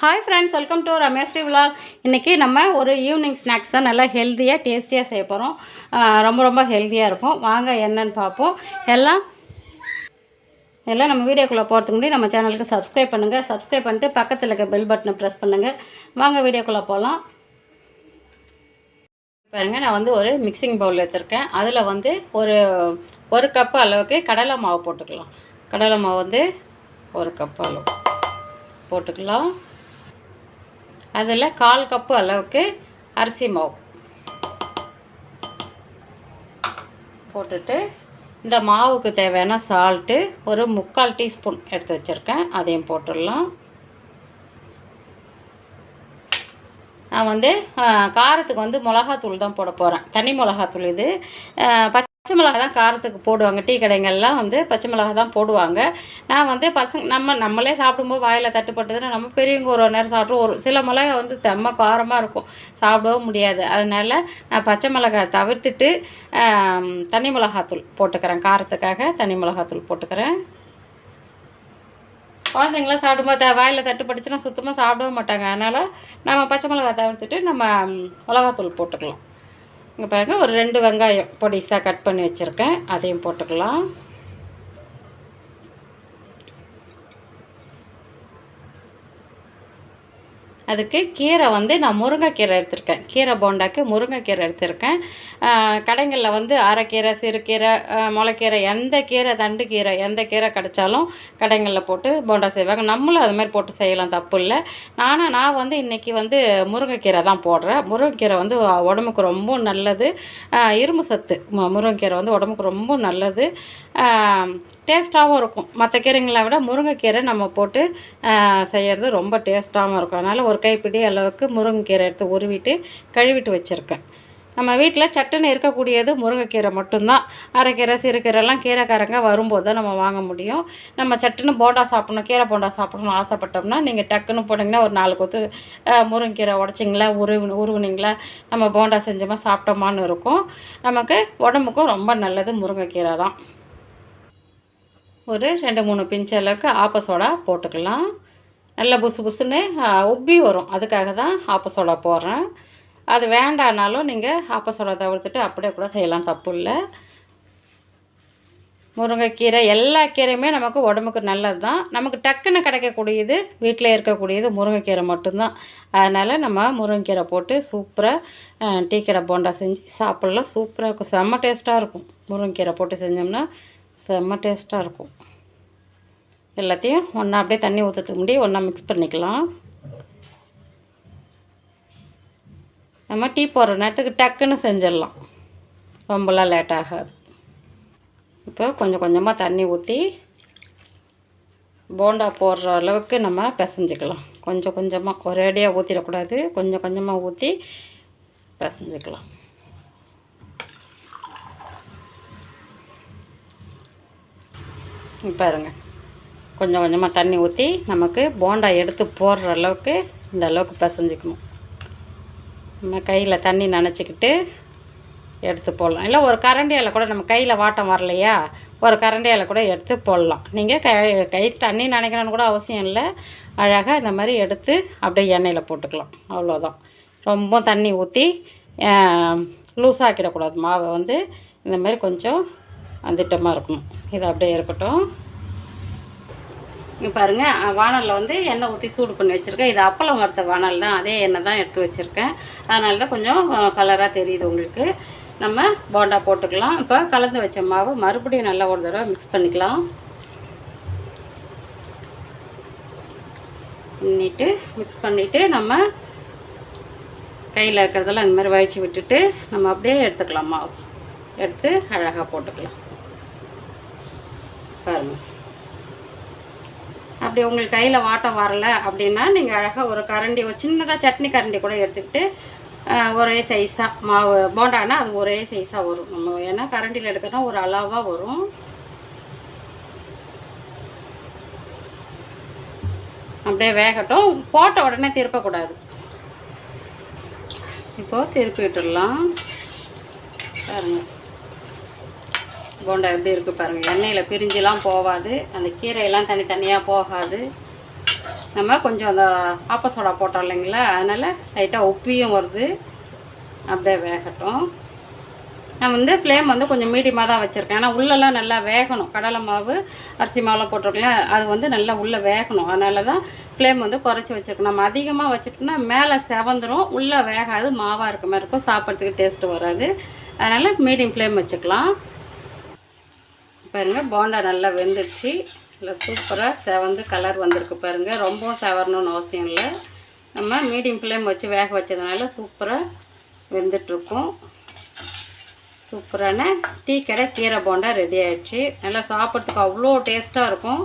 Hi friends welcome to Rameshri vlog இன்றைக்கி நம்ம ஒரு ஈவினிங் ஸ்நாக்ஸ் தான் நல்லா ஹெல்த்தியாக டேஸ்டியாக செய்ய போகிறோம் ரொம்ப ரொம்ப ஹெல்த்தியாக இருக்கும் வாங்க என்னன்னு பார்ப்போம். எல்லாம் எல்லாம் நம்ம வீடியோக்குள்ளே போகிறதுக்கு முன்னாடி நம்ம சேனலுக்கு சப்ஸ்கிரைப் பண்ணுங்கள் சப்ஸ்கிரைப் பண்ணிட்டு பக்கத்தில் இருக்க பெல் பட்டனை ப்ரெஸ் பண்ணுங்கள் வாங்க வீடியோக்குள்ளே போகலாம் பாருங்கள் நான் வந்து ஒரு மிக்சிங் பவுல் எடுத்திருக்கேன். அதில் வந்து ஒரு ஒரு கப் அளவுக்கு கடலை மாவு போட்டுக்கலாம். கடலை மாவு வந்து ஒரு கப் அளவு. போட்டுக்கலாம். அதில் கால் கப்பு அளவுக்கு அரிசி மாவு போட்டுட்டு இந்த மாவுக்கு தேவையான சால்ட்டு ஒரு முக்கால் டீஸ்பூன் எடுத்து வச்சுருக்கேன். அதையும் போட்டுடலாம். நான் வந்து காரத்துக்கு வந்து மிளகாத்தூள் தான் போட போகிறேன் தனி மிளகாத்தூள் இது. பச்சை மிளகா தான் காரத்துக்கு போடுவாங்க. டீ கடைங்கள்லாம் வந்து பச்சை மிளகா தான் போடுவாங்க. நான் வந்து பசங்க நம்ம நம்மளே சாப்பிடும்போது வாயில் தட்டுப்பட்டதுன்னா நம்ம பெரியவங்க ஒரு நேரம் சாப்பிட்றோம் ஒரு சில மிளகா வந்து செம்ம காரமாக இருக்கும். சாப்பிடவும் முடியாது. அதனால் நான் பச்சை மிளகாய் தவிர்த்துட்டு தனி மிளகாத்தூள் போட்டுக்கிறேன். காரத்துக்காக தனி மிளகாத்தூள் போட்டுக்கிறேன். குழந்தைங்களாம் சாப்பிடும்போது த- வாயில் தட்டுப்பட்டுச்சுன்னா சுத்தமாக சாப்பிடவே மாட்டாங்க. அதனால் நம்ம பச்சை மிளகாய் தவிர்த்துட்டு நம்ம மிளகாத்தூள் போட்டுக்கலாம். இங்கே பாருங்கள் ஒரு ரெண்டு வெங்காயம் பொடிசாக கட் பண்ணி வச்சுருக்கேன். அதையும் போட்டுக்கலாம். அதுக்கு கீரை வந்து நான் முருங்கைக்கீரை எடுத்திருக்கேன். கீரை போண்டாக்கு முருங்கைக்கீரை எடுத்திருக்கேன். கடைங்களில் வந்து அரைக்கீரை சிறுகீரை முளைக்கீரை எந்த கீரை தண்டு கீரை எந்த கீரை கிடைச்சாலும் கடைங்களில் போட்டு போண்டா செய்வாங்க. நம்மளும் அதுமாதிரி போட்டு செய்யலாம் தப்பு இல்லை. நானும் நான் வந்து இன்றைக்கி வந்து முருங்கைக்கீரை தான் போடுறேன். முருங்கைக்கீரை வந்து உடம்புக்கு ரொம்ப நல்லது. இரும்பு சத்து. முருங்கைக்கீரை வந்து உடம்புக்கு ரொம்ப நல்லது. டேஸ்ட்டாகவும் இருக்கும். மற்ற கீரைங்களை விட முருங்கைக்கீரை நம்ம போட்டு செய்கிறது ரொம்ப டேஸ்ட்டாகவும் இருக்கும். அதனால் ஒரு கைப்பிடி அளவுக்கு முருங்கைக்கீரை எடுத்து உருவிட்டு கழுவிட்டு வச்சுருக்கேன். நம்ம வீட்டில் சட்டுன்னு இருக்கக்கூடியது முருங்கைக்கீரை மட்டும்தான். அரைக்கீரை சிறுகீரைலாம் கீரைக்காரங்க வரும்போது தான் நம்ம வாங்க முடியும். நம்ம சட்டுன்னு போண்டா சாப்பிடணும் கீரை போண்டா சாப்பிடணும்னு ஆசைப்பட்டோம்னா நீங்கள் டக்குன்னு போனீங்கன்னா ஒரு நாலு கொத்து முருங்கைக்கீரை உடச்சிங்களா உருவி உருவுனீங்களா நம்ம போண்டா செஞ்சோமா சாப்பிட்டோமான்னு இருக்கும். நமக்கு உடம்புக்கும் ரொம்ப நல்லது முருங்கைக்கீரை தான். ஒரு ரெண்டு மூணு பிஞ்சு அளவுக்கு ஆப்ப சோடா போட்டுக்கலாம். நல்லா புசு புசுன்னு உப்பி வரும். அதுக்காக தான் ஆப்ப சோடா போடுறேன். அது வேண்டானாலும் நீங்கள் ஆப்ப சோடா தவிர்த்துட்டு அப்படியே கூட செய்யலாம் தப்பு இல்லை. முருங்கைக்கீரை எல்லா கீரையுமே நமக்கு உடம்புக்கு நல்லது தான் நமக்கு டக்குன்னு கிடைக்கக்கூடியது வீட்டில் இருக்கக்கூடியது முருங்கைக்கீரை மட்டும்தான். அதனால் நம்ம முருங்கைக்கீரை போட்டு சூப்பராக டீ கடை போண்டா செஞ்சு சாப்பிட்லாம். சூப்பராக இருக்கும். செம்ம டேஸ்ட்டாக இருக்கும். முருங்கைக்கீரை போட்டு செஞ்சோம்னா செம்ம டேஸ்ட்டாக இருக்கும். எல்லாத்தையும் ஒன்றா அப்படியே தண்ணி ஊற்றுறதுக்கு முன்னாடி ஒன்றா மிக்ஸ் பண்ணிக்கலாம். நம்ம டீ போடுற நேரத்துக்கு டக்குன்னு செஞ்சிடலாம். ரொம்பலாம் லேட் ஆகாது. இப்போ கொஞ்சம் கொஞ்சமாக தண்ணி ஊற்றி போண்டா போடுற அளவுக்கு நம்ம பிசைஞ்சிக்கலாம். கொஞ்சம் கொஞ்சமாக ஒரேடியாக ஊற்றிடக்கூடாது கொஞ்சம் கொஞ்சமாக ஊற்றி பிசைஞ்சிக்கலாம். பாருங்கள் பாருங்க. கொஞ்சம் கொஞ்சமாக தண்ணி ஊற்றி நமக்கு போண்டா எடுத்து போடுற அளவுக்கு இந்த அளவுக்கு பிசைஞ்சிக்கணும். நம்ம கையில் தண்ணி நனைச்சிக்கிட்டு எடுத்து போடலாம். இல்லை ஒரு கரண்டியால் கூட நம்ம கையில் வாட்டம் வரலையா? ஒரு கரண்டியால் கூட எடுத்து போடலாம். நீங்கள் கை கை தண்ணி நினைக்கணும்னு கூட அவசியம் இல்லை. அழகாக இந்த மாதிரி எடுத்து அப்படியே எண்ணெயில் போட்டுக்கலாம். அவ்வளோதான் ரொம்ப தண்ணி ஊற்றி லூஸாக்கிடக்கூடாது. மாவை வந்து இந்த மாதிரி கொஞ்சம் திட்டமாக இருக்கணும். இது அப்படியே இருக்கட்டும். இங்கே பாருங்கள் வானலில் வந்து எண்ணெய் ஊற்றி சூடு பண்ணி வச்சுருக்கேன். இது அப்பளம் வறுத்த வானல் தான். அதே எண்ணெய் தான் எடுத்து வச்சுருக்கேன். அதனால தான் கொஞ்சம் கலராக தெரியுது உங்களுக்கு. நம்ம போண்டா போட்டுக்கலாம். இப்போ கலந்து வச்ச மாவு மறுபடியும் நல்லா ஒரு தடவை மிக்ஸ் பண்ணிக்கலாம். பண்ணிட்டு மிக்ஸ் பண்ணிவிட்டு நம்ம கையில் இருக்கிறதெல்லாம் இந்த மாதிரி வழித்து விட்டுட்டு நம்ம அப்படியே எடுத்துக்கலாம் மாவு. எடுத்து அழகாக போட்டுக்கலாம் பாருங்கள் அப்படி உங்களுக்கு கையில் வாட்டம் வரல அப்படின்னா நீங்கள் அழகாக ஒரு கரண்டி ஒரு சின்னதாக சட்னி கரண்டி கூட எடுத்துக்கிட்டு ஒரே சைஸாக மாவு போண்டானா அது ஒரே சைஸாக வரும். நம்ம ஏன்னா கரண்டியில் எடுக்கிறோம் ஒரு அளவாக வரும். அப்படியே வேகட்டும். போட்ட உடனே திருப்பக்கூடாது. இப்போது திருப்பி விட்டுடலாம் பாருங்கள் போண்டா எப்படி இருக்குது பாருங்கள் எண்ணெயில் பிரிஞ்செலாம் போகாது அந்த கீரையெல்லாம் தனித்தனியாக போகாது. நம்ம கொஞ்சம் அந்த ஆப்ப சோடா போட்டோம் இல்லைங்களா? அதனால் லைட்டாக உப்பியும் வருது. அப்படியே வேகட்டும். நான் வந்து ஃப்ளேம் வந்து கொஞ்சம் மீடியமாக தான் வச்சுருக்கேன். ஆனால் உள்ளெல்லாம் நல்லா வேகணும். கடலை மாவு அரிசி மாவுலாம் போட்டிருக்கலாம் அது வந்து நல்லா உள்ளே வேகணும். அதனால தான் ஃப்ளேம் வந்து குறைச்சி வச்சுருக்கோம். நம்ம அதிகமாக வச்சுட்டோம்னா மேலே செவந்துடும் உள்ளே வேகாது. மாவாக இருக்க மாதிரி இருக்கும். சாப்பிட்றதுக்கு டேஸ்ட்டு வராது. அதனால் மீடியம் ஃப்ளேம் வச்சுக்கலாம். பாருங்கள் போண்டா நல்லா வெந்துடுச்சு இல்லை சூப்பராக செவந்து கலர் வந்திருக்கு பாருங்கள் ரொம்ப செவரணும்னு அவசியம் இல்லை. நம்ம மீடியம் ஃப்ளேம் வச்சு வேக வச்சதுனால சூப்பராக வெந்துட்டுருக்கும். சூப்பரான டீ கடை கீரை போண்டா ரெடி ஆகிடுச்சு நல்லா சாப்பிட்றதுக்கு அவ்வளோ டேஸ்ட்டாக இருக்கும்.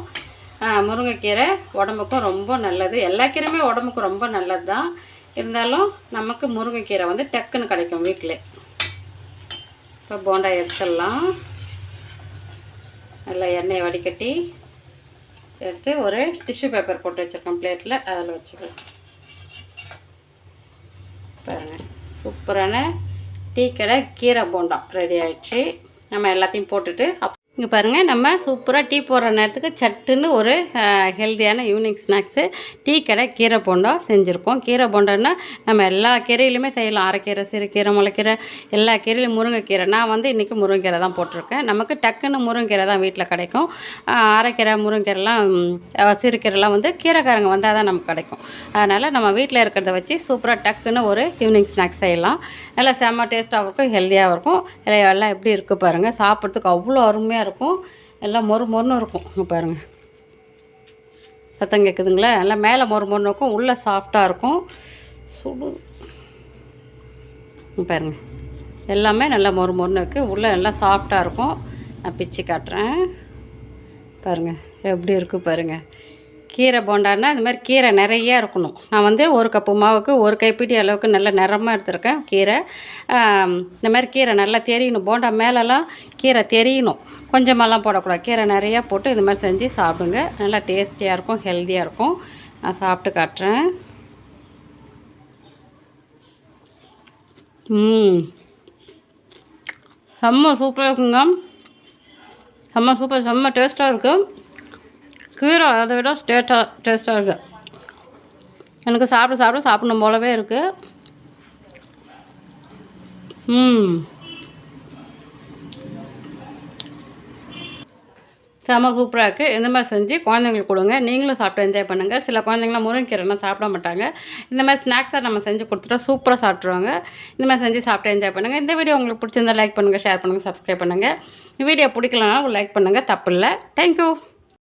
முருங்கைக்கீரை உடம்புக்கும் ரொம்ப நல்லது. எல்லா கீரையுமே உடம்புக்கு ரொம்ப நல்லது தான் இருந்தாலும் நமக்கு முருங்கைக்கீரை வந்து டக்குன்னு கிடைக்கும் வீட்டில் இப்போ போண்டா எடுத்துடலாம். நல்லா எண்ணெயை வடிகட்டி எடுத்து ஒரு டிஷ்யூ பேப்பர் போட்டு வச்சுருக்கோம் பிளேட்டில் அதில் வச்சுக்கலாம். பாருங்கள் சூப்பரான டீ கடை கீரை போண்டா ரெடி ஆகிடுச்சு நம்ம எல்லாத்தையும் போட்டுட்டு அப் இங்கே பாருங்கள் நம்ம சூப்பராக டீ போடுற நேரத்துக்கு சட்டுன்னு ஒரு ஹெல்த்தியான ஈவினிங் ஸ்நாக்ஸு டீ கடை கீரை போண்டா செஞ்சுருக்கோம். கீரை போண்டான்னா நம்ம எல்லா கீரையிலுமே செய்யலாம். அரைக்கீரை சிறுகீரை முளைக்கீரை எல்லா கீரையிலும் முருங்கைக்கீரை. நான் வந்து இன்றைக்கி முருங்கைக்கீரை தான் போட்டிருக்கேன். நமக்கு டக்குன்னு முருங்கைக்கீரை தான் வீட்டில் கிடைக்கும். அரைக்கீரை முருங்கைக்கீரைலாம் ம், சிறுகீரைலாம் வந்து கீரைக்காரங்க வந்தால் தான் நமக்கு கிடைக்கும். அதனால் நம்ம வீட்டில் இருக்கிறத வச்சு சூப்பராக டக்குன்னு ஒரு ஈவினிங் ஸ்நாக்ஸ் செய்யலாம். நல்லா செம்ம டேஸ்ட்டாகவும் இருக்கும் ஹெல்த்தியாகவும் இருக்கும். எல்லாம் எப்படி இருக்குது பாருங்கள் சாப்பிட்றதுக்கு அவ்வளோ அருமையாக இருக்கும். எல்லாம் மொறு மொறுன்னு இருக்கும். பாருங்கள் சத்தம் கேட்குதுங்களா நல்லா மேலே மொறு மொறுன்னு இருக்கும். உள்ளே சாஃப்டாக இருக்கும். சுடு. பாருங்கள் பாருங்க. எல்லாமே நல்லா மொறு மொறுன்னு இருக்குது உள்ளே நல்லா சாஃப்டாக இருக்கும். நான் பிச்சு காட்டுறேன். பாருங்கள் எப்படி இருக்குது பாருங்கள் கீரை போண்டான்னா இந்த மாதிரி கீரை நிறைய இருக்கணும். நான் வந்து ஒரு கப்பு மாவுக்கு ஒரு கைப்பிடி அளவுக்கு நல்ல நிறமாக எடுத்துருக்கேன் கீரை. இந்த மாதிரி கீரை நல்லா தெரியணும். போண்டா மேலெல்லாம் கீரை தெரியணும். கொஞ்சமெல்லாம் போடக்கூடாது. கீரை நிறையா போட்டு இந்த மாதிரி செஞ்சு சாப்பிடுங்க. நல்லா டேஸ்டியாக இருக்கும் ஹெல்த்தியாக இருக்கும். நான் சாப்பிட்டு காட்டுறேன். ம். செம்ம சூப்பராக இருக்குங்க. செம்ம சூப்பர் செம்ம டேஸ்ட்டாக இருக்குது கீரை அதை விட ஸ்டேட்டாக டேஸ்ட்டாக இருக்குது எனக்கு சாப்பிட சாப்பிட சாப்பிடணும் போலவே இருக்குது ம். செம்ம சூப்பராக இருக்குது இந்த மாதிரி செஞ்சு குழந்தைங்களுக்கு கொடுங்க. நீங்களும் சாப்பிட்டு என்ஜாய் பண்ணுங்கள் சில குழந்தைங்களாம் முருங்கைக்கீரைனா சாப்பிட மாட்டாங்க. இந்த மாதிரி ஸ்நாக்ஸாக நம்ம செஞ்சு கொடுத்துட்டா சூப்பராக சாப்பிட்ருவாங்க இந்த மாதிரி செஞ்சு சாப்பிட்டு என்ஜாய் பண்ணுங்கள் இந்த வீடியோ உங்களுக்கு பிடிச்சிருந்தா லைக் பண்ணுங்கள் ஷேர் பண்ணுங்கள் சப்ஸ்கிரைப் பண்ணுங்கள் வீடியோ பிடிக்கலனாலும் லைக் பண்ணுங்கள் தப்பு இல்லை. தேங்க்யூ